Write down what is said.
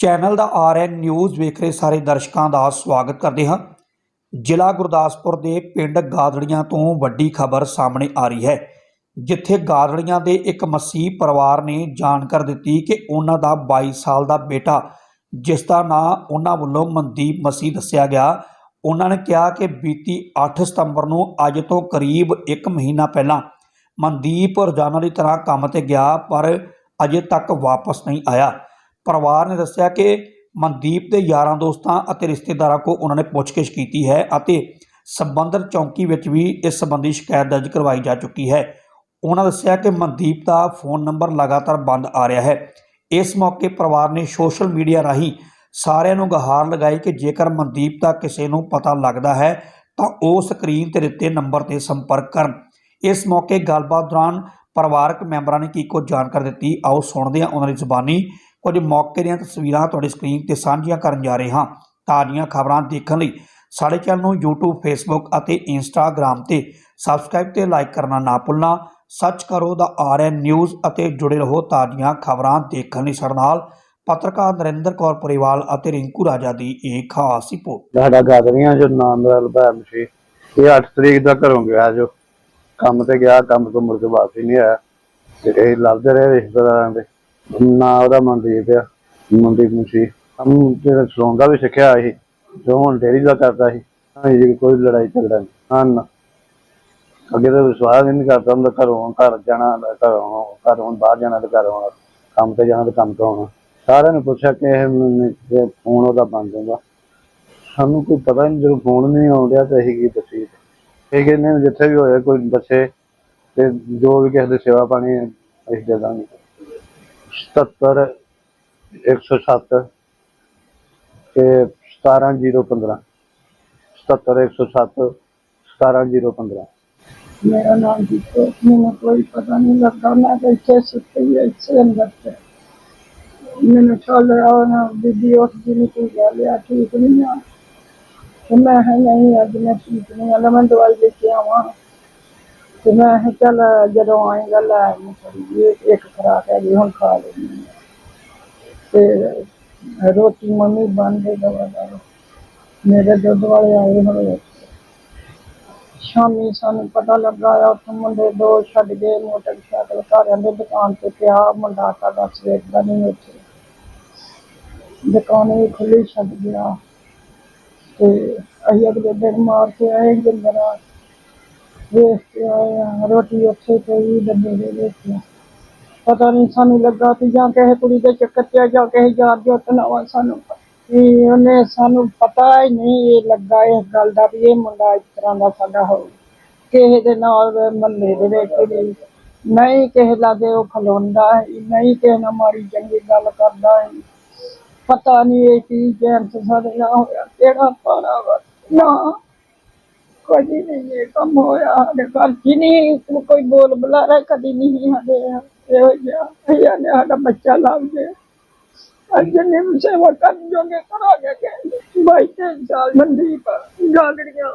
Channel ਦਾ RN news ਵੇਖ ਰਹੇ ਸਾਰੇ ਦਰਸ਼ਕਾਂ ਦਾ ਸਵਾਗਤ ਕਰਦੇ ਹਾਂ। ਜ਼ਿਲ੍ਹਾ ਗੁਰਦਾਸਪੁਰ ਦੇ ਪਿੰਡ ਗਾਦੜੀਆਂ ਤੋਂ ਵੱਡੀ ਖਬਰ ਸਾਹਮਣੇ ਆ ਰਹੀ ਹੈ, ਜਿੱਥੇ ਗਾਦੜੀਆਂ ਦੇ ਇੱਕ ਮਸੀਹ ਪਰਿਵਾਰ ਨੇ ਜਾਣਕਾਰੀ ਦਿੱਤੀ ਕਿ ਉਹਨਾਂ ਦਾ 22 ਸਾਲ ਦਾ ਬੇਟਾ, ਜਿਸ ਦਾ ਨਾਂ ਉਹਨਾਂ ਵੱਲੋਂ ਮਨਦੀਪ ਮਸੀਹ ਦੱਸਿਆ ਗਿਆ, ਉਹਨਾਂ ਨੇ ਕਿਹਾ ਕਿ ਬੀਤੀ 8 ਸਤੰਬਰ ਨੂੰ ਅੱਜ ਤੋਂ ਕਰੀਬ 1 ਮਹੀਨਾ ਪਹਿਲਾਂ ਮਨਦੀਪ ਰੋਜ਼ਾਨਾ ਦੀ ਤਰ੍ਹਾਂ ਕੰਮ ਤੇ ਗਿਆ, ਪਰ ਅਜੇ ਤੱਕ ਵਾਪਸ ਨਹੀਂ ਆਇਆ। ਪਰਿਵਾਰ ਨੇ ਦੱਸਿਆ ਕਿ ਮਨਦੀਪ ਦੇ ਯਾਰਾਂ ਦੋਸਤਾਂ ਅਤੇ ਰਿਸ਼ਤੇਦਾਰਾਂ ਕੋ ਉਹਨਾਂ ਨੇ ਪੁੱਛਗਿੱਛ ਕੀਤੀ ਹੈ ਅਤੇ ਸੰਬੰਧਿਤ ਚੌਂਕੀ ਵਿੱਚ ਵੀ ਇਸ ਸੰਬੰਧੀ ਸ਼ਿਕਾਇਤ ਦਰਜ ਕਰਵਾਈ ਜਾ ਚੁੱਕੀ ਹੈ। ਉਹਨਾਂ ਦੱਸਿਆ ਕਿ ਮਨਦੀਪ ਦਾ ਫੋਨ ਨੰਬਰ ਲਗਾਤਾਰ ਬੰਦ ਆ ਰਿਹਾ ਹੈ। ਇਸ ਮੌਕੇ ਪਰਿਵਾਰ ਨੇ ਸੋਸ਼ਲ ਮੀਡੀਆ ਰਾਹੀਂ ਸਾਰਿਆਂ ਨੂੰ ਗਹਾਰ ਲਗਾਈ ਕਿ ਜੇਕਰ ਮਨਦੀਪ ਦਾ ਕਿਸੇ ਨੂੰ ਪਤਾ ਲੱਗਦਾ ਹੈ ਤਾਂ ਉਹ ਸਕਰੀਨ ਤੇ ਦਿੱਤੇ ਨੰਬਰ ਤੇ ਸੰਪਰਕ ਕਰਨ। ਇਸ ਮੌਕੇ ਗੱਲਬਾਤ ਦੌਰਾਨ ਪਰਿਵਾਰਕ ਮੈਂਬਰਾਂ ਨੇ ਕੀ ਕੁਝ ਜਾਣਕਾਰੀ ਦਿੱਤੀ, ਆਓ ਸੁਣਦੇ ਹਾਂ ਉਹਨਾਂ ਦੀ ਜ਼ੁਬਾਨੀ। ਕੁਝ ਮੌਕੇ ਦੀਆਂ ਤਸਵੀਰਾਂ ਤੁਹਾਡੀ ਸਕਰੀਨ ਤੇ ਸਾਂਝੀਆਂ ਕਰਨ ਜਾ ਰਹੇ ਹਾਂ। ਤਾਜ਼ੀਆਂ ਖਬਰਾਂ ਦੇਖਣ ਲਈ ਸਾਡੇ ਚੈਨਲ ਨੂੰ YouTube, Facebook ਅਤੇ Instagram ਤੇ ਸਬਸਕ੍ਰਾਈਬ ਤੇ ਲਾਈਕ ਕਰਨਾ ਨਾ ਭੁੱਲਣਾ। ਸੱਚ ਕਰੋ ਦਾ ਆਰਐਨ ਨਿਊਜ਼ ਅਤੇ ਜੁੜੇ ਰਹੋ ਤਾਜ਼ੀਆਂ ਖਬਰਾਂ ਦੇਖਣ ਲਈ ਸਾਡੇ ਨਾਲ ਪੱਤਰਕਾਰ ਨਰਿੰਦਰ ਕੌਰ ਪਰਿਵਾਲ ਅਤੇ ਰਿੰਕੂ ਰਾਜਾ ਦੀ ਇਹ ਖਾਸ ਰਿਪੋਰਟ। ਸਾਡਾ ਗਾਦਰੀਆਂ ਜੋ ਨਾਮ ਦਾ ਲਭੈਮ ਸੀ। ਇਹ 8 ਤਰੀਕ ਦਾ ਘਰੋਂ ਗਿਆ ਜੋ। ਕੰਮ ਤੇ ਗਿਆ, ਕੰਮ ਤੋਂ ਮੁੜ ਕੇ ਵਾਪਸ ਨਹੀਂ ਆਇਆ। ਤੇ ਲੱਭਦੇ ਰਹੇ ਰਿਸ਼ਤੇਦਾਰਾਂ ਦੇ। ਨਾ ਉਹਦਾ ਮਨਦੀਪ ਆ, ਮਨਦੀਪ ਨੂੰ ਸੀ ਹਮ ਜਿਹੜਾ ਸਲੂਨ ਵੀ ਸਿੱਖਿਆ ਸੀ ਜੋ ਹੁਣ ਡੇਰੀ ਦਾ ਕਰਦਾ ਸੀ ਹਾਂ ਜੀ ਕੋਈ ਲੜਾਈ ਝਗੜਾ ਨਹੀਂ। ਹਾਂ ਨਾ। ਅੱਗੇ ਤਾਂ ਵਿਸ਼ਵਾਸ ਹੀ ਨਹੀਂ ਕਰਦਾ ਹੁੰਦਾ, ਘਰੋਂ ਘਰ ਜਾਣਾ, ਘਰੋਂ ਘਰੋਂ ਬਾਹਰ ਜਾਣਾ ਤੇ ਘਰੋਂ ਆਉਣਾ ਕੰਮ ਤੇ ਜਾਣਾ ਤੇ ਕੰਮ ਤੋਂ ਆਉਣਾ। ਸਾਰਿਆਂ ਨੂੰ ਪੁੱਛਿਆ ਕਿ ਇਹ ਫੋਨ ਉਹਦਾ ਬੰਦ ਹੁੰਦਾ। ਸਾਨੂੰ ਕੋਈ ਪਤਾ ਨਹੀਂ, ਜਦੋਂ ਫੋਨ ਨਹੀਂ ਆਉਂਦਿਆ ਤਾਂ ਅਸੀਂ ਕੀ ਦੱਸੀਏ। ਇਹ ਕਹਿੰਦੇ ਜਿੱਥੇ ਵੀ ਹੋਇਆ ਕੋਈ ਦੱਸੇ ਤੇ ਜੋ ਵੀ ਕਿਸੇ ਦੀ ਸੇਵਾ ਪਾਣੀ ਅਸੀਂ ਦੇ ਦਾਂਗੇ। 77 107 ਤੇ 17015 77 107 17015 ਮੇਰਾ ਨਾਮ ਜੀਤੋ, ਮੈਨੂੰ ਕੋਈ ਪਤਾ ਨਹੀਂ ਲੱਗਾ ਮੈਂ ਤਾਂ ਇੱਥੇ ਸੁੱਤੀ ਹੀ ਇੱਥੇ ਅੰਦਰ ਤੇ। ਮੈਨੂੰ ਚੱਲ ਰਿਹਾ ਨਾ, ਬੀਬੀ ਉਸ ਦਿਨ ਕੀ ਗੱਲ ਆ, ਠੀਕ ਨਹੀਂ ਆ। ਤੇ ਮੈਂ ਕਿਹਾ, ਨਹੀਂ, ਅੱਜ ਮੈਂ ਠੀਕ ਨਹੀਂ ਆ, ਲੈ ਮੈਂ ਦਵਾਈ ਲੈ ਕੇ ਆਵਾਂ। ਤੇ ਮੈਂ ਕਿਹਾ ਚੱਲ ਜਦੋਂ ਆਏਗਾ ਲੈ ਆਈ ਥੋੜੀ ਜਿਹੀ ਇੱਕ ਖਰਾਕ ਹੈਗੀ ਹੁਣ ਖਾ ਲੈਂਦੀ ਹਾਂ। ਤੇ ਰੋਟੀ ਮੰਮੀ ਬਣ ਗਈ ਦਵਾ ਦਾ ਮੇਰੇ ਦੁੱਧ ਵਾਲੇ ਆਏ ਹੋਏ ਸ਼ਾਮੀ ਸਾਨੂੰ ਪਤਾ ਲੱਗਾ ਆ, ਉੱਥੋਂ ਮੁੰਡੇ ਦੋ ਛੱਡ ਗਏ, ਮੋਟਰਸਾਈਕਲ ਘਰਿਆਂ ਦੇ ਦੁਕਾਨ ਤੇ ਪਿਆ, ਮੁੰਡਾ ਸਾਡਾ ਸਵੇਰ ਦਾ ਨਹੀਂ ਉੱਥੇ ਦੁਕਾਨ ਵੀ ਖੁੱਲੀ ਛੱਡ ਗਿਆ। ਤੇ ਅਸੀਂ ਅਗਲੇ ਦਿਨ ਮਾਰ ਕੇ ਆਏ, ਜਿੰਦਰਾ ਵੇਖ ਕੇ ਰੋਟੀ ਉੱਥੇ ਪਈ ਡੱਬੇ ਦੇ ਵਿੱਚ। ਪਤਾ ਨਹੀਂ ਸਾਨੂੰ ਲੱਗਾ ਕਿ ਜਾਂ ਕਿਸੇ ਕੁੜੀ ਦੇ ਚੱਕਰ ਤੇ ਆ, ਜਾਂ ਕਿਸੇ ਯਾਰ ਜੋਤ ਨਾਲ ਸਾਨੂੰ। ਵੀ ਉਹਨੇ ਸਾਨੂੰ ਪਤਾ ਹੀ ਨਹੀਂ ਇਹ ਲੱਗਾ ਇਸ ਗੱਲ ਦਾ ਵੀ ਇਹ ਮੁੰਡਾ ਇਸ ਤਰ੍ਹਾਂ ਦਾ ਸਾਡਾ ਹੋ ਕਿਸੇ ਦੇ ਨਾਲ ਮਹੱਲੇ ਦੇ ਵਿੱਚ ਵੀ ਨਹੀਂ। ਕਿਸੇ ਲਾਗੇ ਉਹ ਖਲੋਂਦਾ ਹੈ ਨਹੀਂ ਕਿਸੇ ਨਾਲ ਮਾੜੀ ਚੰਗੀ ਗੱਲ ਕਰਦਾ ਹੈ ਪਤਾ ਨਹੀਂ ਇਹ ਕੀ ਜੈਂਸ ਸਾਡੇ ਨਾਲ ਹੋਇਆ ਕਿਹੜਾ ਪਾਣਾ ਵਾ। ਨਾ। ਕੋਈ ਨਹੀਂ ਇਹ ਕੰਮ ਹੋਇਆ, ਸਾਡੇ ਘਰ ਚ ਹੀ ਨਹੀਂ ਕੋਈ ਬੋਲ ਬੁਲਾਰਾ ਕਦੀ ਨਹੀਂ ਸਾਡੇ ਇਹੋ ਜਿਹਾ, ਇਹ ਨੇ ਸਾਡਾ ਬੱਚਾ ਲੱਭ ਗਿਆ ਅੱਜ ਨੇ ਸੇਵਾ ਕਰਨ ਜੋਗੇ ਕਰਾਂਗੇ ਕਿ ਬਾਈ ਤੇ ਸਾਲ ਮਨਦੀਪ ਗਾਗੜੀਆਂ